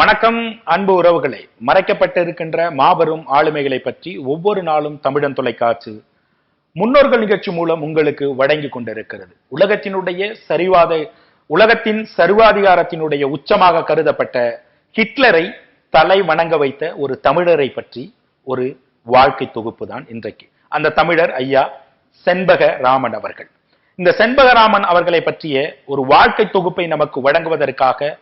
வணக்கம் அன்பு உறவுகளை. மறைக்கப்பட்டிருக்கின்ற மாபெரும் ஆளுமைகளை பற்றி ஒவ்வொரு நாளும் தமிழன் தொலைக்காட்சி முன்னோர்கள் நிகழ்ச்சி மூலம் உங்களுக்கு வழங்கி கொண்டிருக்கிறது. உலகத்தினுடைய சரிவாத உலகத்தின் சர்வாதிகாரத்தினுடைய உச்சமாக கருதப்பட்ட ஹிட்லரை தலை வணங்க வைத்த ஒரு தமிழரை பற்றி ஒரு வாழ்க்கை தொகுப்பு தான் இன்றைக்கு. அந்த தமிழர் ஐயா செண்பக ராமன் அவர்கள். இந்த செண்பகராமன் அவர்களை பற்றிய ஒரு வாழ்க்கை தொகுப்பை நமக்கு வழங்குவதற்காக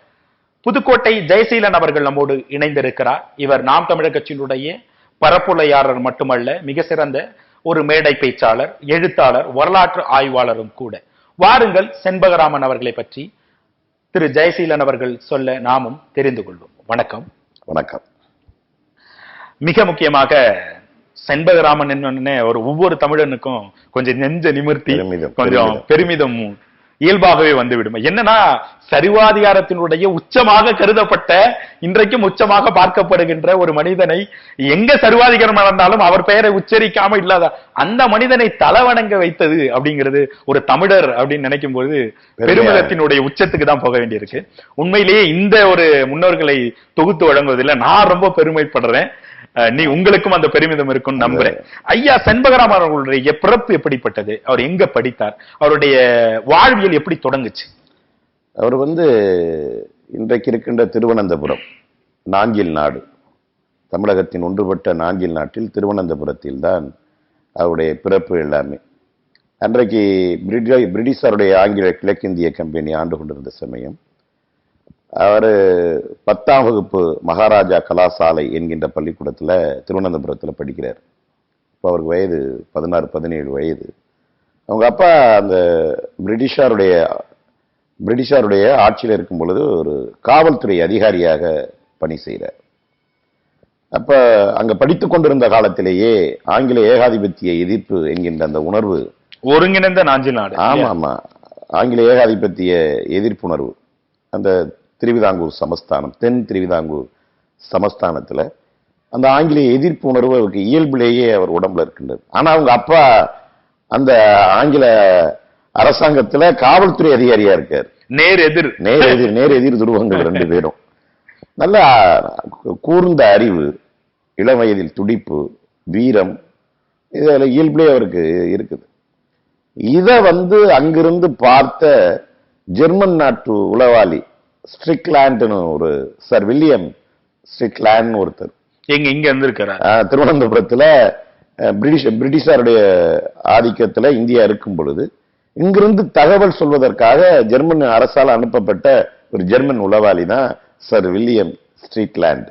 புதுக்கோட்டை ஜெயசீலன் அவர்கள் நம்மோடு இணைந்திருக்கிறார். இவர் நாம் தமிழர் கட்சியினுடைய பரப்புரையாளர் மட்டுமல்ல மிக சிறந்த ஒரு மேடை பேச்சாளர் எழுத்தாளர் வரலாற்று ஆய்வாளரும் கூட. வாருங்கள் செண்பகராமன் அவர்களை பற்றி திரு ஜெயசீலன் அவர்கள் சொல்ல நாமும் தெரிந்து கொள்வோம். வணக்கம். வணக்கம். மிக முக்கியமாக செண்பகராமன் என்னன்னு ஒரு ஒவ்வொரு தமிழனுக்கும் கொஞ்சம் நெஞ்ச நிமிர்த்தி கொஞ்சம் பெருமிதம். இயல்பாகவே வந்துவிடும். என்னன்னா சரிவாதிகாரத்தினுடைய உச்சமாக கருதப்பட்ட இன்றைக்கும் உச்சமாக பார்க்கப்படுகின்ற ஒரு மனிதனை எங்க சர்வாதிகாரம் நடந்தாலும் அவர் பெயரை உச்சரிக்காம இல்லாத அந்த மனிதனை தலவணங்க வைத்தது அப்படிங்கிறது ஒரு தமிழர் அப்படின்னு நினைக்கும் பொழுது பெருமிதத்தினுடைய உச்சத்துக்கு தான் போக வேண்டியிருக்கு. உண்மையிலேயே இந்த ஒரு முன்னோர்களை தொகுத்து வழங்குவதில் நான் ரொம்ப பெருமைப்படுறேன். நீ உங்களுக்கும் அந்த பெருமிதம் இருக்கும்னு நம்புறேன். ஐயா செண்பகராமன் அவர்களுடைய பிறப்பு எப்படிப்பட்டது? அவர் எங்க படித்தார்? அவருடைய வாழ்வியல் எப்படி தொடங்குச்சு? அவர் வந்து இன்றைக்கு இருக்கின்ற திருவனந்தபுரம் நாஞ்சில் நாடு. தமிழகத்தின் ஒன்றுபட்ட நாஞ்சில் நாட்டில் திருவனந்தபுரத்தில் தான் அவருடைய பிறப்பு எல்லாமே. அன்றைக்கு பிரிட்டி பிரிட்டிஷாருடைய ஆங்கில கிழக்கிந்திய கம்பெனி ஆண்டு கொண்டிருந்த சமயம் அவர் பத்தாம் வகுப்பு மகாராஜா கலாசாலை என்கின்ற பள்ளிக்கூடத்தில் திருவனந்தபுரத்தில் படிக்கிறார். இப்போ அவருக்கு வயது பதினாறு பதினேழு வயது. அவங்க அப்பா அந்த பிரிட்டிஷாருடைய பிரிட்டிஷாருடைய ஆட்சியில் இருக்கும் பொழுது ஒரு காவல்துறை அதிகாரியாக பணி செய்கிறார் அப்ப அங்க படித்துக் கொண்டிருந்த காலத்திலேயே ஆங்கில ஏகாதிபத்திய எதிர்ப்பு என்கின்ற அந்த உணர்வு ஒருங்கிணைந்த நாஞ்சில் நாடு. ஆமா ஆமா ஆங்கில ஏகாதிபத்திய எதிர்ப்புணர்வு. அந்த திருவிதாங்கூர் சமஸ்தானம் தென் திருவிதாங்கூர் சமஸ்தானத்துல அந்த ஆங்கிலேய எதிர்ப்பு உணர்வு அவருக்கு இயல்பிலேயே அவர் உடம்புல இருக்கின்றது. ஆனா அவங்க அப்பா அந்த ஆங்கில அரசாங்கத்துல காவல்துறை அதிகாரியா இருக்கார். நேர் எதிர். நேர் எதிர் நேர் எதிர் துருவங்கள் ரெண்டு பேரும். நல்ல கூர்ந்த அறிவு இளம் வயதில் துடிப்பு வீரம் இதில் இயல்பிலே அவருக்கு இருக்குது. இதை வந்து அங்கிருந்து பார்த்த ஜெர்மன் நாட்டு உளவாளி ஸ்ட்ரிக்லாண்ட்னு ஒரு சர் வில்லியம் ஸ்ட்ரிக்லாண்ட் ஒருத்தர். எங்க இங்க இருந்திருக்கிறார் திருவனந்தபுரத்துல பிரிட்டிஷ் பிரிட்டிஷாருடைய ஆதிக்கத்துல இந்தியா இருக்கும் பொழுது இங்கிருந்து தகவல் சொல்வதற்காக ஜெர்மன் அரசால் அனுப்பப்பட்ட ஒரு ஜெர்மன் உளவாளி தான் சர் வில்லியம் ஸ்ட்ரீட்லாண்ட்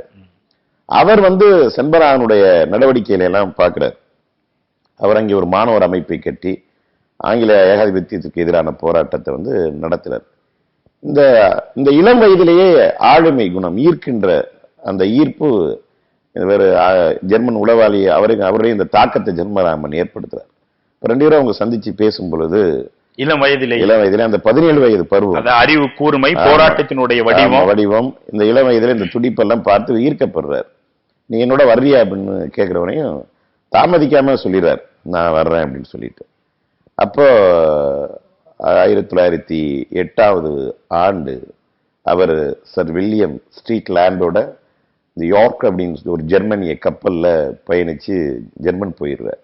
அவர் வந்து செண்பராகனுடைய நடவடிக்கைகளை எல்லாம் பார்க்கிறார். அவர் அங்கே ஒரு மாணவர் அமைப்பை கட்டி ஆங்கில ஏகாதிபத்தியத்துக்கு எதிரான போராட்டத்தை வந்து நடத்தினார். இந்த இந்த இளம் வயதிலேயே ஆளுமை குணம் ஈர்க்கின்ற அந்த ஈர்ப்பு வேறு ஜெர்மன் உளவாளி அவருக்கு அவருடைய இந்த தாக்கத்தை ஜெர்மராமன் ஏற்படுத்துறார். இப்ப ரெண்டு பேரும் அவங்க சந்திச்சு பேசும் பொழுது இளம் வயதிலே இளம் வயதிலே அந்த பதினேழு வயது பருவம். அறிவு கூர்மை போராட்டத்தினுடைய வடிவம். வடிவம். இந்த இளம் வயதுல இந்த துடிப்பெல்லாம் பார்த்து ஈர்க்கப்படுறார். நீ என்னோட வர்றியா அப்படின்னு கேட்கிறவனையும் தாமதிக்காம சொல்லிடுறார். நான் வர்றேன் அப்படின்னு சொல்லிட்டு. அப்போ ஆயிரத்தி தொள்ளாயிரத்தி எட்டாவது ஆண்டு அவர் சர் வில்லியம் ஸ்ட்ரீட் லேண்டோட இந்த யார்க் அப்படின்னு ஒரு ஜெர்மனிய கப்பலில் பயணித்து ஜெர்மன் போயிடுறார்.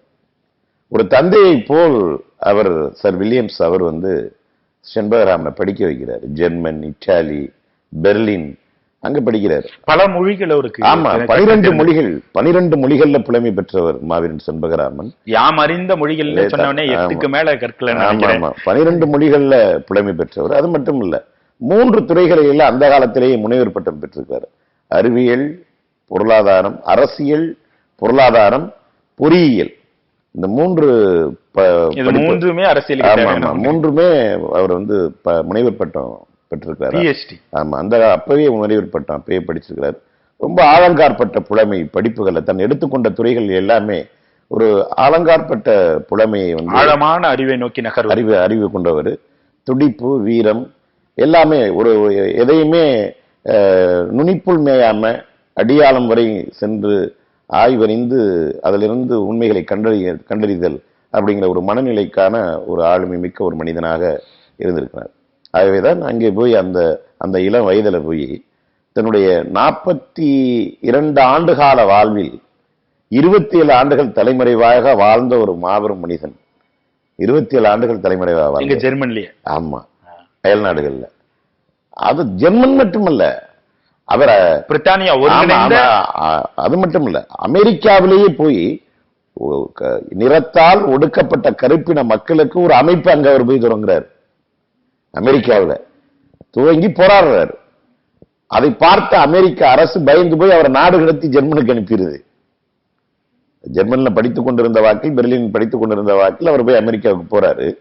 ஒரு தந்தையை போல் அவர் சர் வில்லியம்ஸ் அவர் வந்து செண்பகராமனை படிக்க வைக்கிறார். ஜெர்மன் இட்டாலி பெர்லின் அங்க படிக்கிறார். பல மொழிகள் அவருக்கு ஆமா பனிரெண்டு மொழிகள் பனிரெண்டு மொழிகள்ல புலமை பெற்றவர் மாவீரன் செண்பகராமன். யாம் அறிந்த மொழிகள் சொன்னவனே. எட்டுக்கு மேல கற்கல ஆமா பனிரெண்டு மொழிகள்ல புலமை பெற்றவர் அது மட்டும் இல்ல மூன்று துறைகளில் அந்த காலத்திலேயே முனைவர் பட்டம் பெற்றிருக்காரு. அறிவியல் பொருளாதாரம் அரசியல் பொருளாதாரம் பொறியியல். இந்த மூன்று மூன்றுமே தேவையான மூன்றுமே அவர் வந்து முனைவர் பட்டம் பெற்றிருக்காரு பிஎஸ்டி ஆமா அந்த அப்பவே முனைவர் பட்டம் அப்பவே படிச்சிருக்கிறார். ரொம்ப ஆலங்காற்பட்ட புலமை படிப்புகளை தன் எடுத்துக்கொண்ட துறைகள் எல்லாமே ஒரு ஆலங்காற்பட்ட புலமையை வந்து ஆழமான அறிவை நோக்கி நகர்வு அறிவு அறிவு கொண்டவர். துடிப்பு வீரம் எல்லாமே ஒரு எதையுமே நுனிப்புள் மேயாம அடியாளம் வரை சென்று ஆய்வறிந்து அதிலிருந்து உண்மைகளை கண்டறிய கண்டறிதல் அப்படிங்கிற ஒரு மனநிலைக்கான ஒரு ஆளுமை மிக்க ஒரு மனிதனாக இருந்திருக்கிறார். ஆகவேதான் அங்கே போய் அந்த அந்த இளம் வயதில் போய் தன்னுடைய நாற்பத்தி இரண்டு ஆண்டுகால வாழ்வில் இருபத்தி ஏழு ஆண்டுகள் தலைமறைவாக வாழ்ந்த ஒரு மாபெரும் மனிதன். இருபத்தி ஏழு ஆண்டுகள் தலைமறைவாக இங்க ஜெர்மன்லயே. ஆமா. அயல் நாடுகள்ல அது ஜெர்மன் மட்டுமல்ல. அவர் அ- அது மட்டும் இல்ல அமெரிக்காவிலேயே போய் நிறத்தால் ஒடுக்கப்பட்ட கருப்பின மக்களுக்கு ஒரு அமைப்பு அங்க அவர் போய் தொடங்குறாரு. அமெரிக்காவுல. துவங்கி போராடுறாரு. அதை பார்த்த அமெரிக்க அரசு பயந்து போய் அவரை நாடு கடத்தி ஜெர்மனுக்கு அனுப்பிடுது. ஜெர்மன்ல படித்துக் கொண்டிருந்த வாக்கில் பெர்லின் படித்துக் கொண்டிருந்த வாக்கில் அவர் போய் அமெரிக்காவுக்கு போறாரு.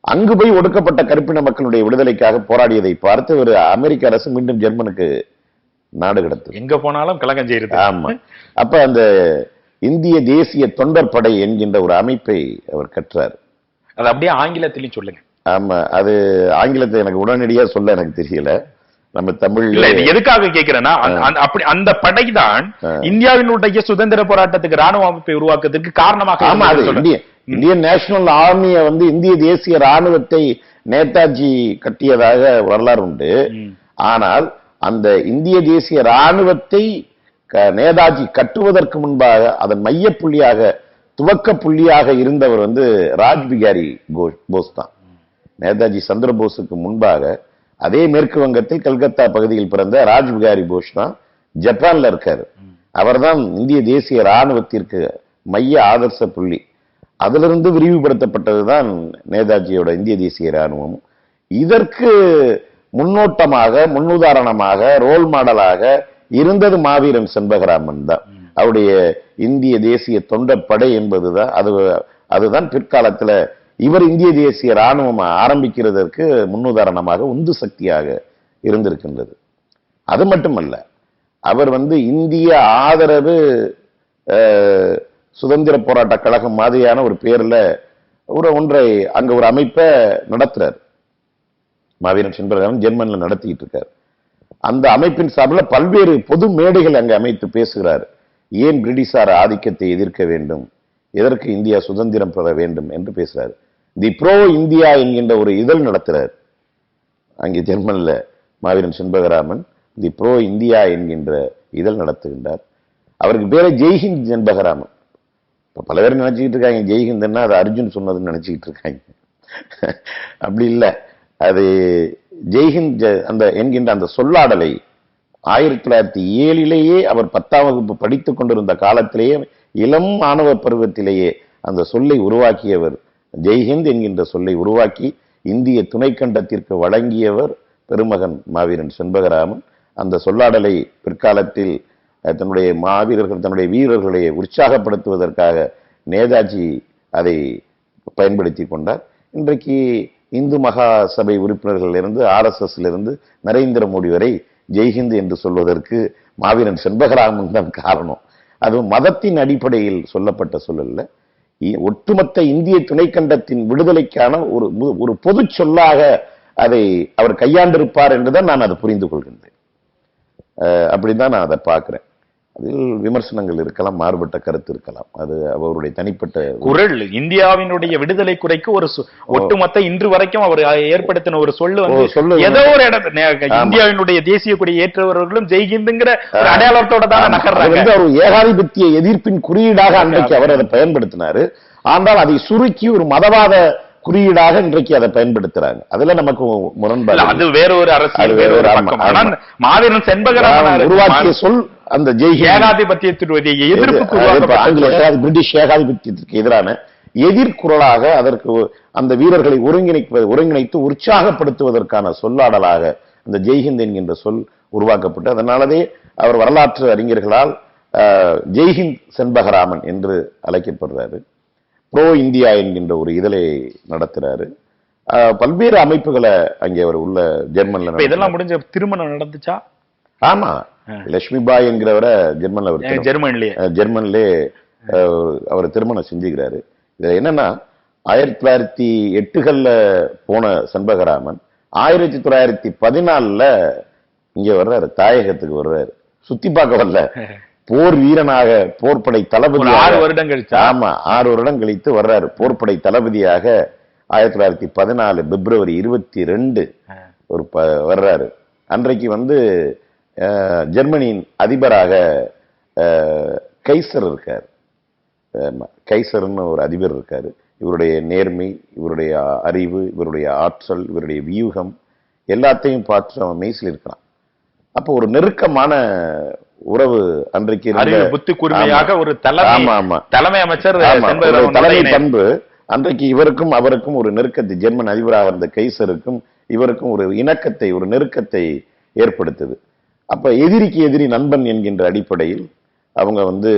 அங்கு போய் ஒடுக்கப்பட்ட கருப்பின மக்களுடைய விடுதலைக்காக போராடியதை பார்த்து ஒரு அமெரிக்க அரசு மீண்டும் ஜெர்மனுக்கு நாடு கடத்து எங்க போனாலும் கலகம் செய்யறது ஆமா. அப்ப அந்த இந்திய தேசிய தொண்டர் படை என்கின்ற ஒரு அமைப்பை அவர் கற்றார். அது அப்படியே ஆங்கிலத்திலயும் சொல்லுங்க. ஆமா அது ஆங்கிலத்தை எனக்கு உடனடியா சொல்ல எனக்கு தெரியல. நம்ம இல்ல இது எதுக்காக கேக்குறேன்னா அந்த- அப்படி அந்த படைதான் இந்தியாவினுடைய சுதந்திர போராட்டத்துக்கு ராணுவ அமைப்பை உருவாக்குறதுக்கு காரணமாக ஆமா அது இந்தியன் நேஷனல் ஆர்மிய வந்து இந்திய தேசிய ராணுவத்தை நேதாஜி கட்டியதாக வரலாறு உண்டு. ஆனால் அந்த இந்திய தேசிய ராணுவத்தை நேதாஜி கட்டுவதற்கு முன்பாக அதன் மைய புள்ளியாக துவக்க புள்ளியாக இருந்தவர் வந்து ராஜ் பிகாரி போஸ் தான். நேதாஜி சந்திரபோஸுக்கு முன்பாக அதே மேற்கு வங்கத்தில் கல்கத்தா பகுதியில் பிறந்த ராஜ் பிகாரி போஸ் தான் ஜப்பான்ல இருக்காரு. அவர்தான் இந்திய தேசிய ராணுவத்திற்கு மைய ஆதர்ச புள்ளி. அதிலிருந்து விரிவுபடுத்தப்பட்டதுதான் நேதாஜியோட இந்திய தேசிய ராணுவம் இதற்கு முன்னோட்டமாக முன்னுதாரணமாக ரோல் மாடலாக இருந்தது மாவீரன் செண்பகராமன் தான். அவருடைய இந்திய தேசிய தொண்டப்படை என்பதுதான் அது அதுதான் பிற்காலத்துல இவர் இந்திய தேசிய ராணுவம் ஆரம்பிக்கிறதற்கு முன்னுதாரணமாக உந்து சக்தியாக இருந்திருக்கின்றது. அது மட்டுமல்ல அவர் வந்து இந்திய ஆதரவு சுதந்திர போராட்ட கழகம் மாதிரியான ஒரு பேர்ல ஒரு ஒன்றை அங்கே ஒரு அமைப்பை நடத்துறார். மாவீரன் செண்பகராமன் ஜெர்மன்ல நடத்திட்டு இருக்கார். அந்த அமைப்பின் சார்பில் பல்வேறு பொது மேடைகள் அங்கே அமைத்து பேசுகிறார். ஏன் பிரிட்டிஷார் ஆதிக்கத்தை எதிர்க்க வேண்டும்? எதற்கு இந்தியா சுதந்திரம் பெற வேண்டும் என்று பேசுகிறார். தி ப்ரோ இந்தியா என்கின்ற ஒரு இதழ் நடத்துகிறார் அங்கே ஜெர்மன்ல மாவீரன் செண்பகராமன் தி ப்ரோ இந்தியா என்கின்ற இதழ் நடத்துகின்றார். அவருக்கு பேரே ஜெய்ஹிந்த் செண்பகராமன். இப்போ பல பேர் நினச்சிக்கிட்டு இருக்காங்க ஜெய்ஹிந்த்னா அது அர்ஜுன் சொன்னதுன்னு நினச்சிக்கிட்டு இருக்காங்க. அப்படி இல்லை. அது ஜெய்ஹிந்த் ஜ- அந்த என்கின்ற அந்த சொல்லாடலை ஆயிரத்தி தொள்ளாயிரத்தி ஏழிலேயே அவர் பத்தாம் வகுப்பு படித்துக் கொண்டிருந்த காலத்திலேயே இளம் மாணவ பருவத்திலேயே அந்த சொல்லை உருவாக்கியவர் ஜெய்ஹிந்த் என்கின்ற சொல்லை உருவாக்கி இந்திய துணைக்கண்டத்திற்கு வழங்கியவர் பெருமகன் மாவீரன் செண்பகராமன். அந்த சொல்லாடலை பிற்காலத்தில் தன்னுடைய மாவீரர்கள் தன்னுடைய வீரர்களை உற்சாகப்படுத்துவதற்காக நேதாஜி அதை பயன்படுத்தி கொண்டார். இன்றைக்கு இந்து மகா சபை உறுப்பினர்களிலிருந்து இருந்து நரேந்திர மோடி வரை ஜெய்ஹிந்த் என்று சொல்வதற்கு மாவீரன் செண்பகராமன் தான் காரணம். அது மதத்தின் அடிப்படையில் சொல்லப்பட்ட சொல்லல்ல. ஒட்டுமொத்த இந்திய துணைக்கண்டத்தின் விடுதலைக்கான ஒரு ஒரு பொது சொல்லாக அதை அவர் கையாண்டிருப்பார் என்றுதான் நான் அதை புரிந்து கொள்கின்றேன். அப்படின்னு அப்படிதான் நான் அதை பார்க்கிறேன். அதில் விமர்சனங்கள் இருக்கலாம் மாறுபட்ட கருத்து இருக்கலாம். அது அவருடைய தனிப்பட்ட குரல் இந்தியாவினுடைய விடுதலை குறைக்கு ஒரு ஒட்டுமொத்த இன்று வரைக்கும் அவர் ஏற்படுத்தின ஒரு சொல்லு வந்து சொல்லு ஏதோ ஒரு இடத்துல இந்தியாவினுடைய தேசிய கொடியை ஏற்றவர்களும் ஜெய்ஹிந்துங்கிற ஒரு அடையாளத்தோட தான் நகர்றாங்க. ஒரு ஏகாதிபத்திய எதிர்ப்பின் குறியீடாக அன்றைக்கு அவர் அதை பயன்படுத்தினாரு. ஆனால் அதை சுருக்கி ஒரு மதவாத குறியீடாக இன்றைக்கு அதை பயன்படுத்துறாங்க. அதுல நமக்கு முரண்பாடு அது வேற ஒரு அரசியல் வேற ஒரு மாவீரன் செண்பகராமன் உருவாக்கிய சொல் அந்த ஜெய்ஹிந்த் ஏகாதிபத்தியத்தினுடைய பிரிட்டிஷ் ஏகாதிபத்தியத்திற்கு எதிரான எதிர்குரலாக அதற்கு அந்த வீரர்களை ஒருங்கிணைப்பது ஒருங்கிணைத்து உற்சாகப்படுத்துவதற்கான சொல்லாடலாக அந்த ஜெய்ஹிந்த் என்கின்ற சொல் உருவாக்கப்பட்டு அதனாலதே அவர் வரலாற்று அறிஞர்களால் ஜெய்ஹிந்த் செண்பகராமன் என்று அழைக்கப்படுறாரு. ப்ரோ இந்தியா என்கின்ற ஒரு இதழை நடத்துறாரு. ஆஹ், பல்வேறு அமைப்புகளை அங்கே அவர் உள்ள ஜெர்மன்ல. இதெல்லாம் முடிஞ்ச திருமணம் நடந்துச்சா? ஆமா. லட்சுமி பாய் என்கிறவரை ஜெர்மன்ல அவர் ஜெர்மனிலேயே. அஹ் ஜெர்மன்லே அஹ், அவர் திருமணம் செஞ்சுக்கிறாரு. இதுல என்னன்னா ஆயிரத்தி தொள்ளாயிரத்தி எட்டுகள்ல போன செண்பகராமன் ஆயிரத்தி தொள்ளாயிரத்தி பதினாலுல இங்க வர்றாரு தாயகத்துக்கு வர்றாரு. சுத்தி பார்க்க வரல. போர் வீரனாக போர்ப்படை ஒரு தளபதி ஆறு வருடம் கழிச்சா? ஆமா ஆறு வருடம் கழித்து வர்றாரு. போர்ப்படை தளபதியாக ஆயிரத்தி தொள்ளாயிரத்தி பதினாலு பிப்ரவரி இருபத்தி ரெண்டு ஒரு வர்றாரு. அன்றைக்கு வந்து ஜெர்மனியின் அதிபராக கைசர் இருக்கார். கைசர்னு ஒரு அதிபர் இருக்காரு. இவருடைய நேர்மை இவருடைய அறிவு இவருடைய ஆற்றல் இவருடைய வியூகம் எல்லாத்தையும் பார்த்து அவன் மெய்சில் இருக்கலாம் அப்போ ஒரு நெருக்கமான உறவு அன்றைக்கு புத்தி கூர்மையாக ஒரு தலைமை ஆமா ஆமா. தலைமை அமைச்சர் தலைமை பண்பு. அன்றைக்கு இவருக்கும் அவருக்கும் ஒரு நெருக்கத்தை ஜெர்மன் அதிபராக இருந்த கைசருக்கும் இவருக்கும் ஒரு இணக்கத்தை ஒரு நெருக்கத்தை ஏற்படுத்துது. அப்போ எதிரிக்கு எதிரி நண்பன் என்கின்ற அடிப்படையில் அவங்க வந்து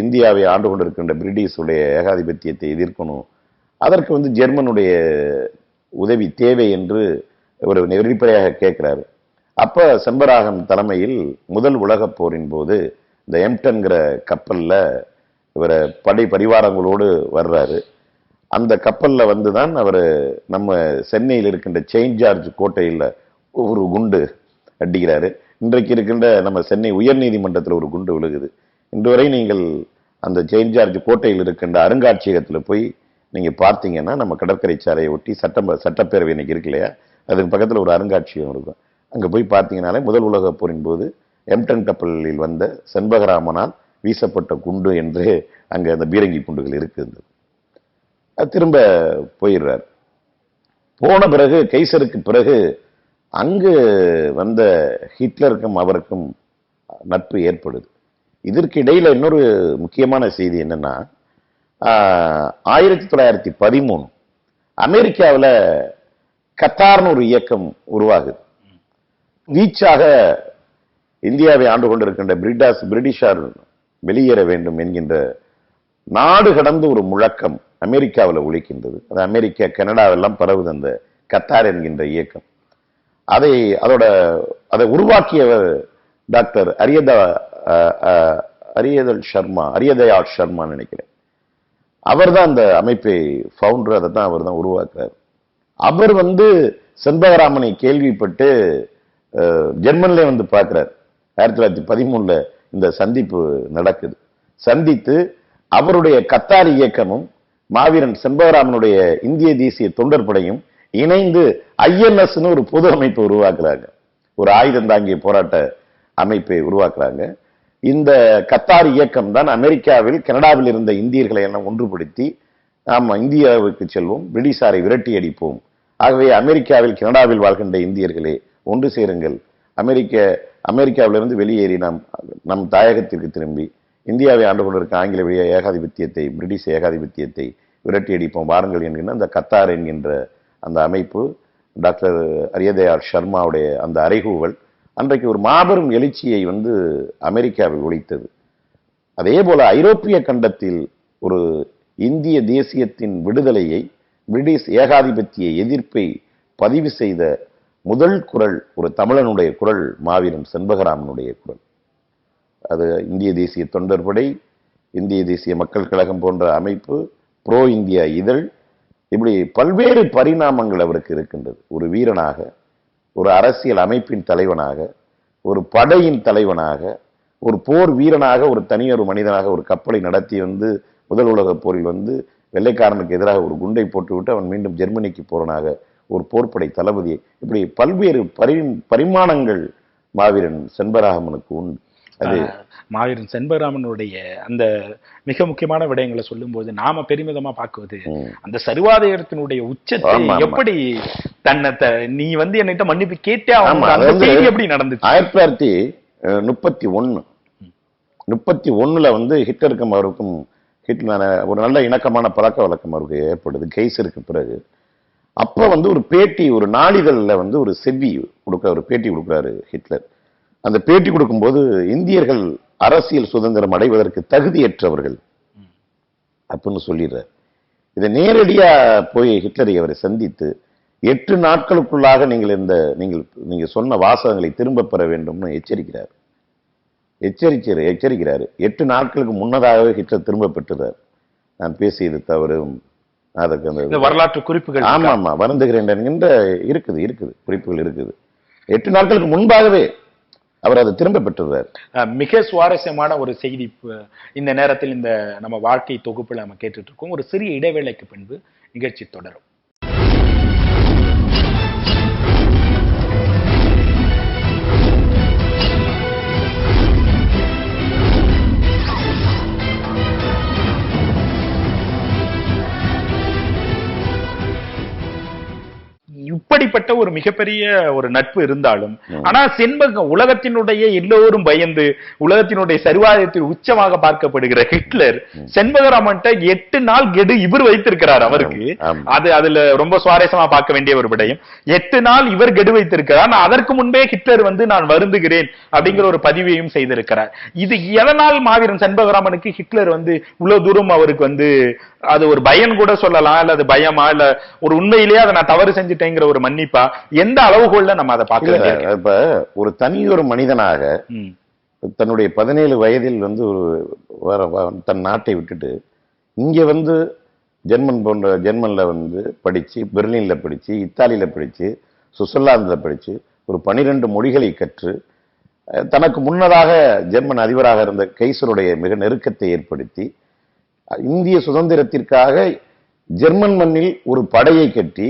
இந்தியாவை ஆண்டு கொண்டிருக்கின்ற பிரிட்டிஷுடைய ஏகாதிபத்தியத்தை எதிர்க்கணும். அதற்கு வந்து ஜெர்மனுடைய உதவி தேவை என்று ஒரு வெளிப்படையாக கேட்குறாரு. அப்போ செம்பராகன் தலைமையில் முதல் உலகப் போரின் போது இந்த எம்டன்கிற கப்பலில் இவரை படை பரிவாரங்களோடு வர்றாரு. அந்த கப்பலில் வந்து தான் அவர் நம்ம சென்னையில் இருக்கின்ற செயின்ட் ஜார்ஜ் கோட்டையில் ஒரு குண்டு அடிக்கிறாரு. இன்றைக்கு இருக்கின்ற நம்ம சென்னை உயர்நீதிமன்றத்தில் ஒரு குண்டு விழுகுது. இன்று வரை நீங்கள் அந்த செயின்ஜார்ஜ் கோட்டையில் இருக்கின்ற அருங்காட்சியகத்தில் போய் நீங்க பார்த்தீங்கன்னா நம்ம கடற்கரை சாலையை ஒட்டி சட்டம் சட்டப்பேரவை இன்னைக்கு இருக்கு இல்லையா? அதுக்கு பக்கத்தில் ஒரு அருங்காட்சியகம் இருக்கும். அங்க போய் பார்த்தீங்கனாலே முதல் உலகப் போரின் போது எம்டன் கப்பலில் வந்த செண்பகராமனால் வீசப்பட்ட குண்டு என்று அங்க அந்த பீரங்கி குண்டுகள் இருக்குது அது திரும்ப போயிடுறார். போன பிறகு கைசருக்கு பிறகு அங்கு வந்த ஹிட்லருக்கும் அவருக்கும் நட்பு ஏற்படுது. இதற்கு இடையில் இன்னொரு முக்கியமான செய்தி என்னென்னா ஆயிரத்தி தொள்ளாயிரத்தி பதிமூணு அமெரிக்காவில் கத்தார்னு ஒரு இயக்கம் உருவாகுது. வீச்சாக இந்தியாவை ஆண்டு கொண்டிருக்கின்ற பிரிட்டாஸ் பிரிட்டிஷார் வெளியேற வேண்டும் என்கின்ற நாடு கடந்த ஒரு முழக்கம் அமெரிக்காவில் ஒழிக்கின்றது அது அமெரிக்கா கனடாவெல்லாம் பரவுது அந்த கத்தார் என்கின்ற இயக்கம். அதை அதோட அதை உருவாக்கியவர் டாக்டர் அரியதா அரியதல் சர்மா அரியதயா சர்மா நினைக்கிறேன். அவர் தான் அந்த அமைப்பை ஃபவுண்டர் அதை தான் அவர் தான் உருவாக்குறார். அவர் வந்து செண்பகராமனை கேள்விப்பட்டு ஜெர்மன்லேயே வந்து பார்க்கிறார். ஆயிரத்தி தொள்ளாயிரத்தி பதிமூணுல இந்த சந்திப்பு நடக்குது. சந்தித்து அவருடைய கத்தார் இயக்கமும் மாவீரன் செண்பகராமனுடைய இந்திய தேசிய தொண்டர் படையும் இணைந்து ஐஎன்எஸ்னு ஒரு பொது அமைப்பை உருவாக்குறாங்க. ஒரு ஆயுதம் தாங்கிய போராட்ட அமைப்பை உருவாக்குறாங்க. இந்த கத்தார் இயக்கம் தான் அமெரிக்காவில் கனடாவில் இருந்த இந்தியர்களை எல்லாம் ஒன்றுபடுத்தி நாம் இந்தியாவுக்கு செல்வோம் பிரிட்டிஷாரை விரட்டி அடிப்போம். ஆகவே அமெரிக்காவில் கனடாவில் வாழ்கின்ற இந்தியர்களே ஒன்று சேருங்கள். அமெரிக்க அமெரிக்காவிலிருந்து வெளியேறி நாம் நம் தாயகத்திற்கு திரும்பி இந்தியாவை ஆண்டு கொண்டிருக்க ஆங்கில வழிய ஏகாதிபத்தியத்தை பிரிட்டிஷ் ஏகாதிபத்தியத்தை விரட்டி அடிப்போம். வாருங்கள் என்கின்ற அந்த கத்தார் என்கின்ற அந்த அமைப்பு டாக்டர் அரியதயாள் சர்மாவுடைய அந்த அறைகூவல் அன்றைக்கு ஒரு மாபெரும் எழுச்சியை வந்து அமெரிக்காவில் ஒழித்தது. அதே போல ஐரோப்பிய கண்டத்தில் ஒரு இந்திய தேசியத்தின் விடுதலையை பிரிட்டிஷ் ஏகாதிபத்திய எதிர்ப்பை பதிவு செய்த முதல் குரல் ஒரு தமிழனுடைய குரல் மாவீரன் செண்பகராமனுடைய குரல். அது இந்திய தேசிய தொண்டர் படை இந்திய தேசிய மக்கள் கழகம் போன்ற அமைப்பு ப்ரோ இந்தியா இதழ் இப்படி பல்வேறு பரிணாமங்கள் அவருக்கு இருக்கின்றது. ஒரு வீரனாக ஒரு அரசியல் அமைப்பின் தலைவனாக ஒரு படையின் தலைவனாக ஒரு போர் வீரனாக ஒரு தனியொரு மனிதனாக ஒரு கப்பலை நடத்தி வந்து முதல் உலகப் போரில் வந்து வெள்ளைக்காரனுக்கு எதிராக ஒரு குண்டை போட்டுவிட்டு அவன் மீண்டும் ஜெர்மனிக்கு போறனாக ஒரு போர்ப்படை தளபதி. இப்படி பல்வேறு பரி பரிமாணங்கள் மாவீரன் செண்பராகமனுக்கு உண்டு. அது மாவீரன் செண்பகராமனுடைய அந்த மிக முக்கியமான விடயங்களை சொல்லும்போது நாம பெருமிதமா பார்க்குவது அந்த சர்வாதயத்தினுடைய உச்சத்தை. எப்படி தன்னை நீ வந்து என்கிட்ட மன்னிப்பு கேட்டே எப்படி நடந்துச்சு? ஆயிரத்தி தொள்ளாயிரத்தி முப்பத்தி ஒண்ணு முப்பத்தி ஒண்ணுல வந்து ஹிட்லருக்கும் அவருக்கும் ஹிட்லர் ஒரு நல்ல இணக்கமான பழக்க வழக்கம் அவருக்கு ஏற்படுது. கெய்சருக்கு பிறகு. அப்ப வந்து ஒரு பேட்டி ஒரு நாளிதழ்ல வந்து ஒரு செவ்வி கொடுக்க ஒரு பேட்டி கொடுக்குறாரு ஹிட்லர். அந்த பேட்டி கொடுக்கும்போது இந்தியர்கள் அரசியல் சுதந்திரம் அடைவதற்கு தகுதியற்றவர்கள். அப்படின்னு சொல்லிடுறார். இதை நேரடியா போய் ஹிட்லரை அவரை சந்தித்து எட்டு நாட்களுக்குள்ளாக நீங்கள் இந்த நீங்கள் நீங்க சொன்ன வாசகங்களை திரும்ப பெற வேண்டும்னு எச்சரிக்கிறார். எச்சரிக்கிறார் எச்சரிக்கிறாரு. எட்டு நாட்களுக்கு முன்னதாகவே ஹிட்லர் திரும்ப பெற்றுறார். நான் பேசியது தவறு அதுக்கு அந்த வரலாற்று குறிப்புகள் ஆமா ஆமா வருந்துகிறேன் என்கின்ற இருக்குது இருக்குது குறிப்புகள் இருக்குது. எட்டு நாட்களுக்கு முன்பாகவே அவர் அதை திரும்ப பெற்றுறார் மிக சுவாரஸ்யமான ஒரு செய்தி இந்த நேரத்தில் இந்த நம்ம வாழ்க்கை தொகுப்பில் நம்ம கேட்டுட்டு இருக்கோம். ஒரு சிறிய இடைவேளைக்கு பின்பு நிகழ்ச்சி தொடரும். இப்படிப்பட்ட ஒரு மிகப்பெரிய ஒரு நட்பு இருந்தாலும் ஆனா செண்பகம் உலகத்தினுடைய எல்லோரும் பயந்து உலகத்தினுடைய சரிவாதத்தில் உச்சமாக பார்க்கப்படுகிற ஹிட்லர் செண்பகராமன்ட்ட எட்டு நாள் கெடு இவர் வைத்திருக்கிறார் அவருக்கு. அது அதுல ரொம்ப சுவாரஸ்யமா பார்க்க வேண்டிய ஒரு விடயம். எட்டு நாள் இவர் கெடு வைத்திருக்கிறார். அதற்கு முன்பே ஹிட்லர் வந்து நான் வருந்துகிறேன் அப்படிங்கிற ஒரு பதிவையும் செய்திருக்கிறார். இது எதனால் மாவீரன் செண்பகராமனுக்கு ஹிட்லர் வந்து இவ்வளவு தூரம் அவருக்கு வந்து அது ஒரு பயம் கூட சொல்லலாம் இல்ல அது பயமா இல்ல ஒரு உண்மையிலேயே அதை நான் தவறு செஞ்சுட்டேங்கிற ஒரு மன்னிப்பா எந்த அளவுகோல்ல நம்ம அதை பார்க்க இல்ல, வேண்டியிருக்கு இப்ப ஒரு தனி ஒரு மனிதனாக. தன்னுடைய பதினேழு வயதில் வந்து ஒரு தன் நாட்டை விட்டுட்டு இங்க வந்து ஜெர்மன் போன்ற ஜெர்மன்ல வந்து படிச்சு பெர்லின்ல படிச்சு இத்தாலியில படிச்சு சுவிட்சர்லாந்துல படிச்சு ஒரு பனிரெண்டு மொழிகளை கற்று தனக்கு முன்னதாக ஜெர்மன் அதிபராக இருந்த கைசருடைய மிக நெருக்கத்தை ஏற்படுத்தி இந்திய சுதந்திரத்திற்காக ஜெர்மன் மண்ணில் ஒரு படையை கட்டி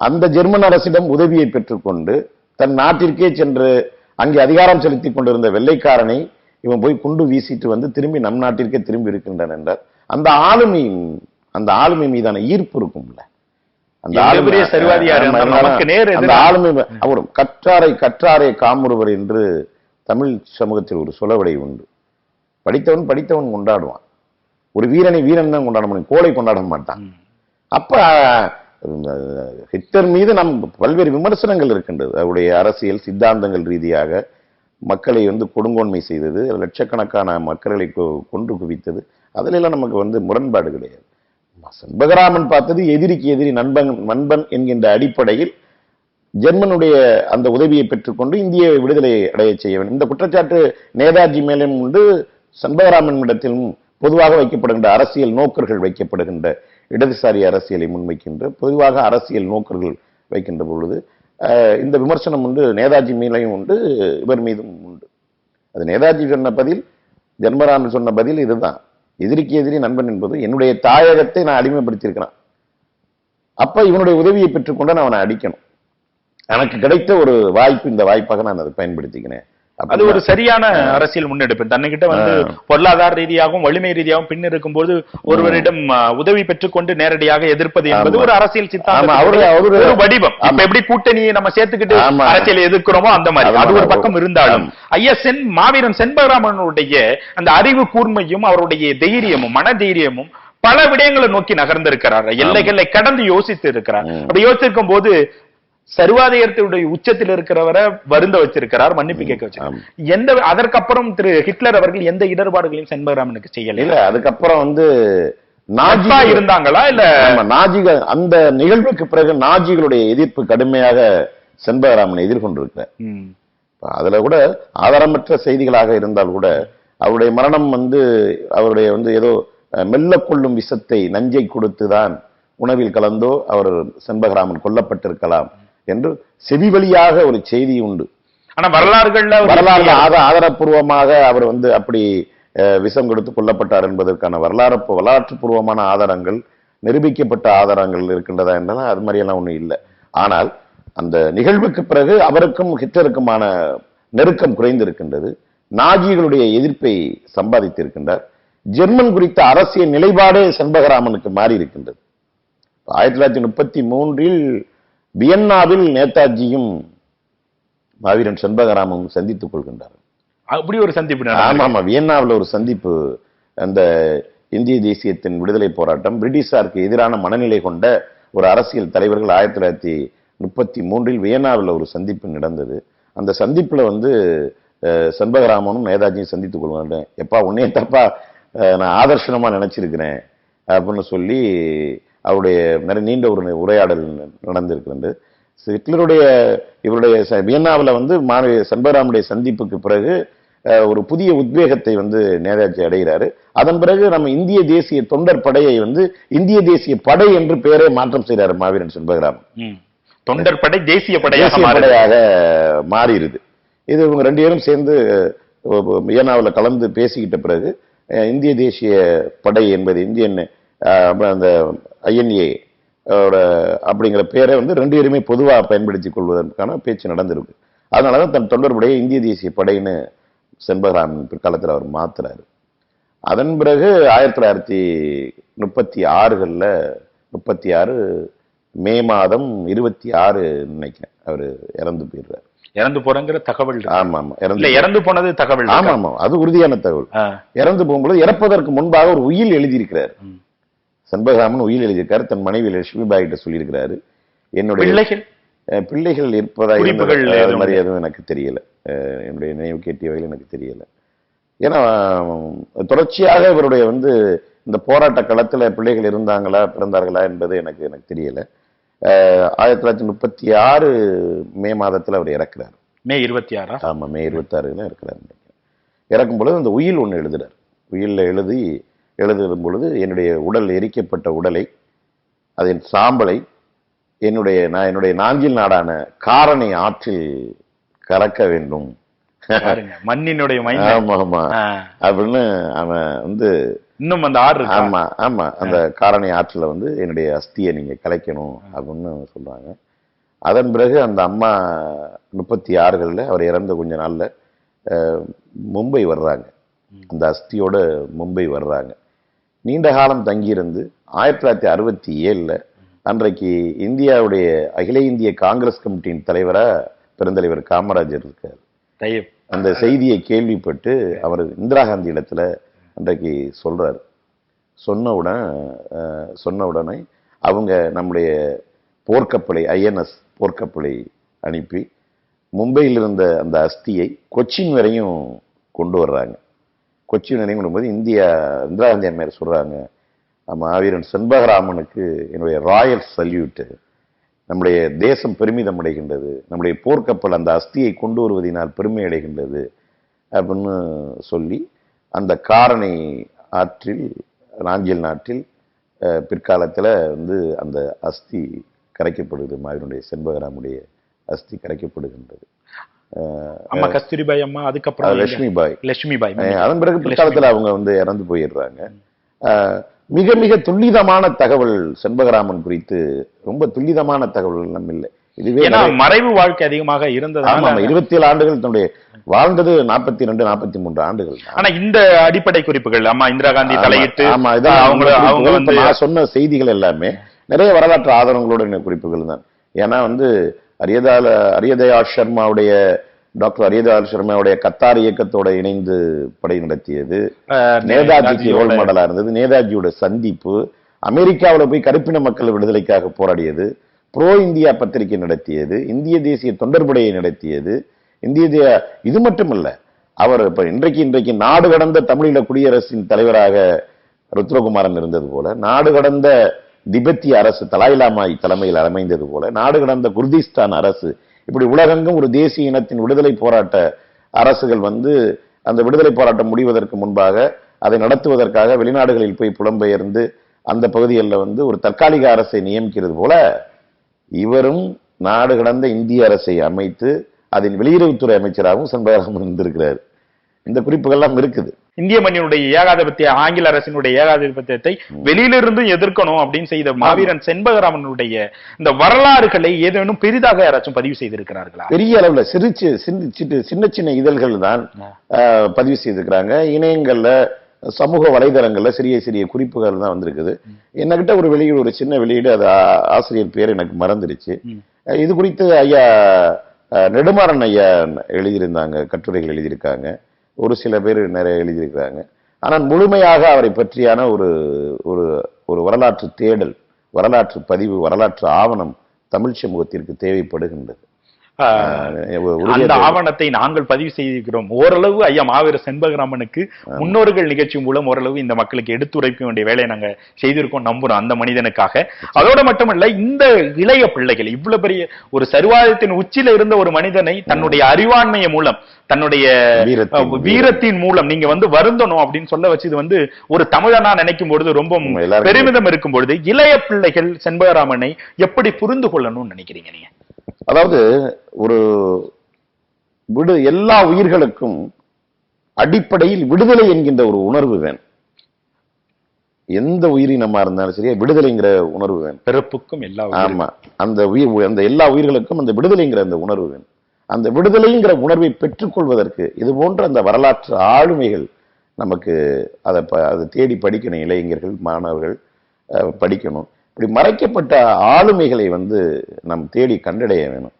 அந்த ஜெர்மன் அரசிடம் உதவியை பெற்றுக்கொண்டு தன் நாட்டிற்கே சென்று அங்கே அதிகாரம் செலுத்திக் கொண்டிருந்த வெள்ளைக்காரனை இவன் போய் குண்டு வீசிட்டு வந்து திரும்பி நம் நாட்டிற்கே திரும்பி இருக்கின்றான் என்றார். அந்த ஆளுமை அந்த ஆளுமை மீதான ஈர்ப்பு இருக்கும்ல. அந்த ஆளுமை- அந்த ஆளுமை அவர் கற்றாரை கற்றாரை காமுறுவர் என்று தமிழ் சமூகத்தில் ஒரு சொலவடை உண்டு. படித்தவன் படித்தவன் கொண்டாடுவான். ஒரு வீரனை வீரன் தான் கொண்டாட முடியும். கோலை கொண்டாட மாட்டான். அப்ப ஹிட்லர் மீது நம் பல்வேறு விமர்சனங்கள் இருக்கின்றது. அவருடைய அரசியல் சித்தாந்தங்கள் ரீதியாக மக்களை வந்து கொடுங்கோன்மை செய்தது லட்சக்கணக்கான மக்களை கொன்று குவித்தது. அதிலெல்லாம் நமக்கு வந்து முரண்பாடு கிடையாது. செண்பகராமன் பார்த்தது எதிரிக்கு எதிரி நண்பன் நண்பன் என்கின்ற அடிப்படையில் ஜெர்மனுடைய அந்த உதவியை பெற்றுக்கொண்டு இந்திய விடுதலை அடைய செய்ய வேண்டும். இந்த குற்றச்சாட்டு நேதாஜி மேலும் உண்டு செண்பகராமன் இடத்திலும் பொதுவாக வைக்கப்படுகின்ற அரசியல் நோக்கர்கள் வைக்கப்படுகின்ற இடதுசாரி அரசியலை முன்வைக்கின்ற பொதுவாக அரசியல் நோக்கர்கள் வைக்கின்ற பொழுது இந்த விமர்சனம் உண்டு நேதாஜி மேலையும் உண்டு இவர் மீதும் உண்டு. அது நேதாஜி சொன்ன பதில் ஜென்மராமன் சொன்ன பதில் இதுதான். எதிரிக்கு எதிரி நண்பன் என்பது என்னுடைய தாயகத்தை நான் அடிமைப்படுத்தியிருக்கிறேன். அப்போ இவனுடைய உதவியை பெற்றுக்கொண்டு நான் அவனை அடிக்கணும். எனக்கு கிடைத்த ஒரு வாய்ப்பு இந்த வாய்ப்பாக நான் அதை பயன்படுத்திக்கிறேன். அது ஒரு சரியான அரசியல் முன்னெடுப்பு. தன்னுகிட்ட வந்து பொருளாதார ரீதியாகவும் வலிமை ரீதியாகவும் பின் இருக்கும்போது ஒருவரிடம் உதவி பெற்றுக்கொண்டு நேரடியாக எதிர்ப்பது என்பது. ஒரு அரசியல் சித்தாந்தம் வடிவம். இப்ப எப்படி கூட்டணியை நம்ம சேர்த்துக்கிட்டு. அரசியல் எதிர்க்கிறோமோ அந்த மாதிரி. அது ஒரு. பக்கம் இருந்தாலும் ஐஎஸ்என் மாவீரன் செண்பகராமனுடைய அந்த அறிவு கூர்மையும் அவருடைய தைரியமும் மன தைரியமும் பல விடயங்களை நோக்கி நகர்ந்திருக்கிறார். எல்லைகளை கடந்து யோசித்து இருக்கிறார். அப்படி யோசிச்சிருக்கும் போது சர்வாதிகாரத்துடைய உச்சத்தில் இருக்கிறவரை வருந்த வச்சிருக்கிறார் மன்னிப்பு கேட்க வச்சிருக்கார். எந்த அதற்கப்புறம் திரு ஹிட்லர் அவர்கள் எந்த இடர்பாடுகளையும் செண்பகராமனுக்கு செய்யல. இல்ல அதுக்கப்புறம் வந்து நட்பா நாஜி இருந்தாங்களா இல்ல? நாஜிகள் அந்த நிகழ்வுக்கு பிறகு நாஜிகளுடைய எதிர்ப்பு கடுமையாக செண்பகராமன் எதிர்கொண்டிருக்கிறார். அதுல கூட ஆதாரமற்ற செய்திகளாக இருந்தால் கூட அவருடைய மரணம் வந்து அவருடைய வந்து ஏதோ மெல்ல கொள்ளும் விஷத்தை நஞ்சை கொடுத்துதான் உணவில் கலந்தோ அவர் செண்பகராமன் கொல்லப்பட்டிருக்கலாம். என்று செவி வழியாக ஒரு செய்தி உண்டு. ஆனா வரலாறுகள்ல வரலாறு ஆத- ஆதாரப்பூர்வமாக அவர் வந்து அப்படி விஷம் கொடுத்து கொல்லப்பட்டார் என்பதற்கான வரலாறு வரலாற்று பூர்வமான ஆதாரங்கள் நிரூபிக்கப்பட்ட ஆதாரங்கள் இருக்கின்றதா என்றால் அது மாதிரியெல்லாம் ஒண்ணும் இல்லை. ஆனால் அந்த நிகழ்வுக்கு பிறகு அவருக்கும் ஹிட்லருக்குமான நெருக்கம் குறைந்திருக்கின்றது. நாஜிகளுடைய எதிர்ப்பை சம்பாதித்திருக்கின்றார். ஜெர்மன் குறித்த அரசியல் நிலைப்பாடே செண்பகராமனுக்கு மாறி இருக்கின்றது ஆயிரத்தி தொள்ளாயிரத்தி முப்பத்தி மூன்றில் வியன்னாவில் நேதாஜியும் மாவீரன் செண்பகராமனும் சந்தித்துக் கொள்கின்றார் அப்படி ஒரு சந்திப்பு ஆமா. ஆமா. வியன்னாவில் ஒரு சந்திப்பு அந்த இந்திய தேசியத்தின் விடுதலை போராட்டம் பிரிட்டிஷாருக்கு எதிரான மனநிலை கொண்ட ஒரு அரசியல் தலைவர்கள் ஆயிரத்தி தொள்ளாயிரத்தி முப்பத்தி மூன்றில் வியன்னாவில் ஒரு சந்திப்பு நடந்தது. அந்த சந்திப்புல வந்து செண்பகராமனும் நேதாஜியும் சந்தித்துக் கொள்வாங்க. எப்பா உன்னைய தப்பா நான் ஆதர்ஷனமா நினைச்சிருக்கிறேன் அப்படின்னு சொல்லி அவருடைய நிறைய நீண்ட ஒரு உரையாடல் நடந்திருக்கிறது. ஹிட்லருடைய இவருடைய வியன்னாவுல வந்து மாணவி செண்பகராமுடைய சந்திப்புக்கு பிறகு ஒரு புதிய உத்வேகத்தை வந்து நேதாஜி அடைகிறாரு. அதன் பிறகு நம்ம இந்திய தேசிய தொண்டர் படையை வந்து இந்திய தேசிய படை என்று பெயரை மாற்றம் செய்கிறாரு மாவீரன் செண்பகராமன். தொண்டர் படை தேசிய படையாக படையாக மாறிடுது. இது இவங்க ரெண்டு பேரும் சேர்ந்து வியன்னாவுல கலந்து பேசிக்கிட்ட பிறகு இந்திய தேசிய படை என்பது இந்தியன் அந்த ஐஎன்ஏ அப்படிங்கிற பேரை வந்து ரெண்டு பேருமே பொதுவாக பயன்படுத்திக் கொள்வதற்கான பேச்சு நடந்திருக்கு அதனாலதான் தன் தொண்டர் படையை இந்திய தேசிய படைன்னு செண்பகராமன் பிற்காலத்தில் அவர் மாத்துறாரு அதன் பிறகு ஆயிரத்தி தொள்ளாயிரத்தி முப்பத்தி ஆறுகளில் முப்பத்தி ஆறு மே மாதம் இருபத்தி ஆறு நினைக்கிறேன் அவர் இறந்து போயிடுறாரு இறந்து போறங்கிற தகவல். ஆமா ஆமா இறந்து இறந்து போனது தகவல் ஆமா? ஆமா அது உறுதியான தகவல் இறந்து போகும்போது இறப்பதற்கு முன்பாக ஒரு உயில் எழுதியிருக்கிறார். செண்பகராமன் உயில் எழுதியிருக்காரு தன் மனைவி லட்சுமி பாய் கிட்ட சொல்லியிருக்கிறாரு. என்னுடைய பிள்ளைகள்? பிள்ளைகள் இருப்பதா குறிப்புகள் இருந்ததா, அது எதுவும் மாதிரி எதுவும் எனக்கு தெரியல. என்னுடைய நினைவு கேட்டிய வகையில் எனக்கு தெரியல. ஏன்னா தொடர்ச்சியாக இவருடைய வந்து இந்த போராட்ட களத்துல பிள்ளைகள் இருந்தாங்களா பிறந்தார்களா என்பது எனக்கு எனக்கு தெரியல. ஆயிரத்தி தொள்ளாயிரத்தி முப்பத்தி ஆறு மே மாதத்துல அவர் இறக்குறார். மே இருபத்தி ஆறா? ஆமா மே இருபத்தாறுல இருக்கிறார் நினைக்கிறேன். இறக்கும் பொழுது அந்த உயில் ஒன்று எழுதுறார். உயில்ல எழுதி எழுதும் பொழுது என்னுடைய உடல் எரிக்கப்பட்ட உடலை அதன் சாம்பலை என்னுடைய நான் என்னுடைய நாஞ்சில் நாடான காரணை ஆற்றில் கலக்க வேண்டும். மண்ணினுடைய ஆமா ஆமா. அப்படின்னு அவன் வந்து இன்னும் அந்த ஆறு இருக்கா? ஆமா ஆமா. அந்த காரணை ஆற்றுல வந்து என்னுடைய அஸ்தியை நீங்க கலைக்கணும் அப்படின்னு சொல்றாங்க. அதன் பிறகு அந்த அம்மா முப்பத்தி ஆறுகள்ல அவர் இறந்த கொஞ்ச நாள்ல மும்பை வர்றாங்க. அந்த அஸ்தியோட மும்பை வர்றாங்க. நீண்ட காலம் தங்கியிருந்து ஆயிரத்தி தொள்ளாயிரத்தி அறுபத்தி ஏழுல அன்றைக்கு இந்தியாவுடைய அகில இந்திய காங்கிரஸ் கமிட்டியின் தலைவரா பெருந்தலைவர் காமராஜர் இருக்கார். அந்த செய்தியை கேள்விப்பட்டு அவர் இந்திரா காந்தி இடத்துல அன்றைக்கு சொல்றாரு. சொன்ன உடனே அஹ், சொன்ன உடனே அவங்க நம்முடைய போர்க்கப்பலை ஐஎன்எஸ் போர்க்கப்பலை அனுப்பி மும்பையில் இருந்த அந்த அஸ்தியை கொச்சின் வரையும் கொண்டு வர்றாங்க. கொச்சின் வரையும் போது இந்தியா இந்திரா காந்தி அம்மையார் சொல்கிறாங்க மாவீரன் செண்பகராமனுக்கு என்னுடைய ராயல் சல்யூட்டு. நம்முடைய தேசம் பெருமிதம் அடைகின்றது நம்முடைய போர்க்கப்பல் அந்த அஸ்தியை கொண்டு வருவதினால் பெருமை அடைகின்றது அப்படின்னு சொல்லி அந்த காரணை ஆற்றில் நாஞ்சில் நாட்டில் பிற்காலத்தில் வந்து அந்த அஸ்தி கரைக்கப்படுது. மாவீரனுடைய செண்பகராமுடைய அஸ்தி கரைக்கப்படுகின்றது. அம்மா கஸ்தூரிபாய் அம்மா அது அதுக்கப்புறம் லட்சுமி பாய் லட்சுமி பாய் அதன் பிறகு பிற்காலத்துல அவங்க வந்து இறந்து போயிடுறாங்க. மிக மிக துல்லிதமான தகவல் செண்பகராமன் குறித்து ரொம்ப துல்லிதமான தகவல் எல்லாம் இல்லை. இதுவே மறைவு வாழ்க்கை அதிகமாக ஆமா ஆமா இருபத்தி ஏழு ஆண்டுகள் தன்னுடைய வாழ்ந்தது நாற்பத்தி ரெண்டு நாற்பத்தி மூன்று ஆண்டுகள். ஆனா இந்த அடிப்படை குறிப்புகள் அம்மா இந்திரா காந்தி ஆமா, தலையிட்டு ஆமா இதான் அவங்க. அவங்க சொன்ன செய்திகள் எல்லாமே நிறைய வரலாற்று ஆதாரங்களோட குறிப்புகள் தான். ஏன்னா வந்து அரியதால அரியதயா சர்மாவுடைய டாக்டர் அரியதயாள் சர்மாவுடைய கத்தார் இயக்கத்தோட இணைந்து படை நடத்தியது. நேதாஜிக்கு ரோல் மாடலா இருந்தது. நேதாஜியோட சந்திப்பு அமெரிக்காவுல போய் கருப்பின மக்கள் விடுதலைக்காக போராடியது. ப்ரோ இந்தியா பத்திரிகை நடத்தியது. இந்திய தேசிய தொண்டர்படையை நடத்தியது. இந்திய இது மட்டுமல்ல அவர் இப்ப இன்றைக்கு இன்றைக்கு நாடு கடந்த தமிழீழ குடியரசின் தலைவராக ருத்ரகுமாரன் இருந்தது போல நாடு கடந்த திபெத்திய அரசு தலாயிலாமாய் தலைமையில் அமைந்தது போல நாடு கடந்த குர்திஸ்தான் அரசு இப்படி உலகெங்கும் ஒரு தேசிய இனத்தின் விடுதலை போராட்ட அரசுகள் வந்து அந்த விடுதலை போராட்டம் முடிவதற்கு முன்பாக அதை நடத்துவதற்காக வெளிநாடுகளில் போய் புலம்பெயர்ந்து அந்த பகுதிகளில் வந்து ஒரு தற்காலிக அரசை நியமிக்கிறது போல இவரும் நாடு கடந்த இந்திய அரசை அமைத்து அதன் வெளியுறவுத்துறை அமைச்சராகவும் செண்பகராமன் இருந்திருக்கிறார். இந்த குறிப்புகள்லாம் இருக்குது. இந்திய மண்ணினுடைய ஏகாதிபத்திய ஆங்கில அரசினுடைய ஏகாதிபத்தியத்தை வெளியிலிருந்து எதிர்க்கணும் அப்படின்னு செய்த மாவீரன் செண்பகராமனுடைய இந்த வரலாறுகளை ஏதேனும் பெரிதாக யாராச்சும் பதிவு செய்திருக்கிறார்களா? பெரிய அளவுல சிரிச்சு சின்ன சின்ன- இதழ்கள் தான் பதிவு செய்திருக்கிறாங்க. இணையங்கள்ல சமூக வலைதளங்கள்ல சிறிய சிறிய குறிப்புகள் தான் வந்திருக்குது. என்னகிட்ட ஒரு வெளியீடு ஒரு சின்ன வெளியீடு அது ஆசிரியர் பேர் எனக்கு மறந்துடுச்சு இது குறித்து ஐயா நெடுமாறன் ஐயா எழுதியிருந்தாங்க கட்டுரைகள் எழுதியிருக்காங்க. ஒரு சில பேர் நிறைய எழுதியிருக்கிறாங்க. ஆனால் முழுமையாக அவரை பற்றியான ஒரு ஒரு ஒரு வரலாற்று தேடல் வரலாற்று பதிவு வரலாற்று ஆவணம் தமிழ் சமூகத்திற்கு தேவைப்படுகின்றது. அந்த. ஆவணத்தை நாங்கள் பதிவு செய்திருக்கிறோம். ஓரளவு ஐயா மாவீர செண்பகராமனுக்கு முன்னோர்கள் நிகழ்ச்சி மூலம் ஓரளவு இந்த மக்களுக்கு எடுத்துரைக்க வேண்டிய வேலையை நாங்க செய்திருக்கோம் நம்புறோம் அந்த மனிதனுக்காக. அதோட மட்டுமல்ல இந்த இளைய பிள்ளைகள் இவ்வளவு பெரிய ஒரு சரிவாதத்தின் உச்சியில இருந்த ஒரு மனிதனை தன்னுடைய அறிவாண்மைய மூலம் தன்னுடைய வீரத்தின் மூலம். நீங்க வந்து வருந்தணும் அப்படின்னு சொல்ல வச்சு இது வந்து ஒரு தமிழனா நினைக்கும் பொழுது ரொம்ப பெருமிதம் இருக்கும் பொழுது இளைய பிள்ளைகள் செண்பகராமனை எப்படி புரிந்து கொள்ளணும்னு நினைக்கிறீங்க நீங்க? அதாவது ஒரு விடு எல்லா உயிர்களுக்கும் அடிப்படையில் விடுதலை என்கின்ற ஒரு உணர்வு வேணும். எந்த உயிரினமா இருந்தாலும் சரி விடுதலைங்கிற உணர்வு வேணும். பிறப்புக்கும் எல்லா ஆமா. அந்த உயிர் அந்த எல்லா உயிர்களுக்கும் அந்த விடுதலைங்கிற அந்த உணர்வு வேணும். அந்த விடுதலைங்கிற உணர்வை பெற்றுக்கொள்வதற்கு இது போன்ற அந்த வரலாற்று ஆளுமைகள் நமக்கு அதை அதை தேடி படிக்கணும். இளைஞர்கள் மாணவர்கள் படிக்கணும். இப்படி மறைக்கப்பட்ட ஆளுமைகளை வந்து நாம் தேடி கண்டடைய வேணும்.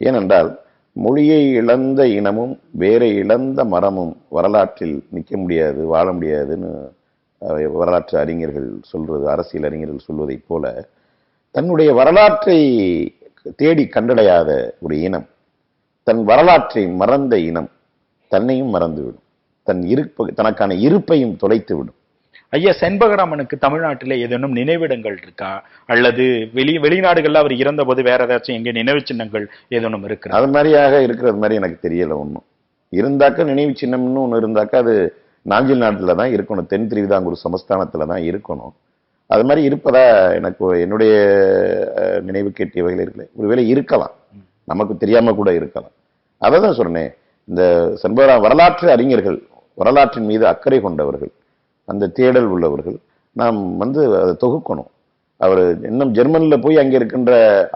ஏனென்றால் மொழியை இழந்த இனமும் வேரை இழந்த மரமும் வரலாற்றில் நிற்க முடியாது வாழ முடியாதுன்னு வரலாற்று அறிஞர்கள் சொல்வது அரசியல் அறிஞர்கள் சொல்வதைப் போல தன்னுடைய வரலாற்றை தேடி கண்டடையாத ஒரு இனம் தன் வரலாற்றை மறந்த இனம் தன்னையும் மறந்துவிடும். தன் இருப்பு தனக்கான இருப்பையும் தொலைத்துவிடும். ஐயா செண்பகராமனுக்கு தமிழ்நாட்டில் ஏதேனும் நினைவிடங்கள் இருக்கா? அல்லது வெளி வெளிநாடுகளில் அவர் இறந்தபோது வேற ஏதாச்சும் எங்கே நினைவு சின்னங்கள் ஏதேனும் இருக்கிறா அது மாதிரியாக இருக்கிறது மாதிரி எனக்கு தெரியல ஒன்றும் இருந்தாக்க நினைவு சின்னம்னு ஒன்று இருந்தாக்கா அது நாஞ்சில் நாட்டில் தான் இருக்கணும். தென் திருவிதாங்கூர் சமஸ்தானத்தில் தான் இருக்கணும். அது மாதிரி இருப்பதா எனக்கு என்னுடைய நினைவு கேட்டிய வகையில் இருக்கல. ஒருவேளை இருக்கலாம். நமக்கு தெரியாமல் கூட இருக்கலாம். அதை தான் சொன்னேன். இந்த செண்பகராம் வரலாற்று அறிஞர்கள் வரலாற்றின் மீது அக்கறை கொண்டவர்கள் அந்த தேடல் உள்ளவர்கள் நாம் வந்து அதை தொகுக்கணும். அவர் இன்னும் ஜெர்மனியில் போய் அங்கே இருக்கின்ற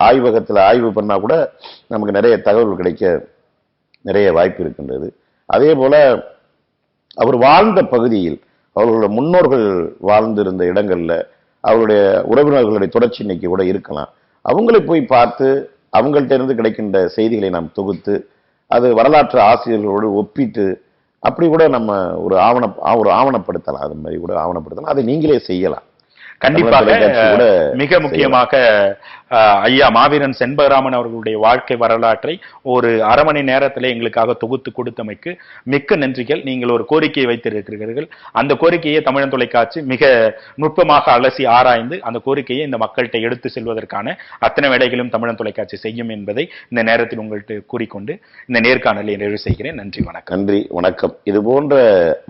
ஆய்வகத்தில் ஆய்வு பண்ணால் கூட நமக்கு நிறைய தகவல் கிடைக்க நிறைய வாய்ப்பு இருக்கின்றது. அதே போல் அவர் வாழ்ந்த பகுதியில் அவர்களோட முன்னோர்கள் வாழ்ந்திருந்த இடங்களில் அவருடைய உறவினர்களுடைய தொடர்ச்சி இன்னைக்கு கூட இருக்கலாம். அவங்களை போய் பார்த்து அவங்கள்ட்ட இருந்து கிடைக்கின்ற செய்திகளை நாம் தொகுத்து அது வரலாற்று ஆசிரியர்களோடு ஒப்பிட்டு அப்படி கூட நம்ம ஒரு ஆவண ஒரு ஆவணப்படுத்தலாம். அது மாதிரி கூட ஆவணப்படுத்தலாம். அதை நீங்களே செய்யலாம். கண்டிப்பாக மிக முக்கியமாக ஐயா மாவீரன் செண்பகராமன் அவர்களுடைய வாழ்க்கை வரலாற்றை ஒரு அரை மணி நேரத்தில் எங்களுக்காக தொகுத்து கொடுத்தமைக்கு மிக்க நன்றிகள். நீங்கள் ஒரு கோரிக்கையை வைத்திருக்கிறீர்கள். அந்த கோரிக்கையை தமிழன் தொலைக்காட்சி மிக நுட்பமாக அலசி ஆராய்ந்து அந்த கோரிக்கையை இந்த மக்கள்கிட்ட எடுத்து செல்வதற்கான அத்தனை வேலைகளும் தமிழன் தொலைக்காட்சி செய்யும் என்பதை இந்த நேரத்தில் உங்கள்கிட்ட கூறிக்கொண்டு இந்த நேர்காணலை நிறைவு செய்கிறேன். நன்றி வணக்கம். நன்றி வணக்கம். இது போன்ற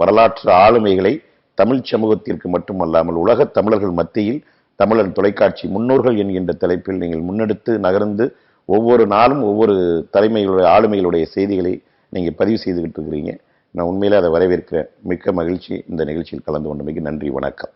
வரலாற்று ஆளுமைகளை தமிழ் சமூகத்திற்கு மட்டுமல்லாமல் உலகத் தமிழர்கள் மத்தியில் தமிழன் தொலைக்காட்சி முன்னோர்கள் என்கின்ற தலைப்பில் நீங்கள் முன்னெடுத்து நகர்ந்து ஒவ்வொரு நாளும் ஒவ்வொரு தலைமைகளுடைய ஆளுமைகளுடைய செய்திகளை நீங்கள் பதிவு செய்துக்கிட்டு இருக்கிறீங்க. நான் உண்மையிலே அதை வரவேற்கிறேன். மிக்க மகிழ்ச்சி. இந்த நிகழ்ச்சியில் கலந்து கொண்டமைக்கு நன்றி. வணக்கம்.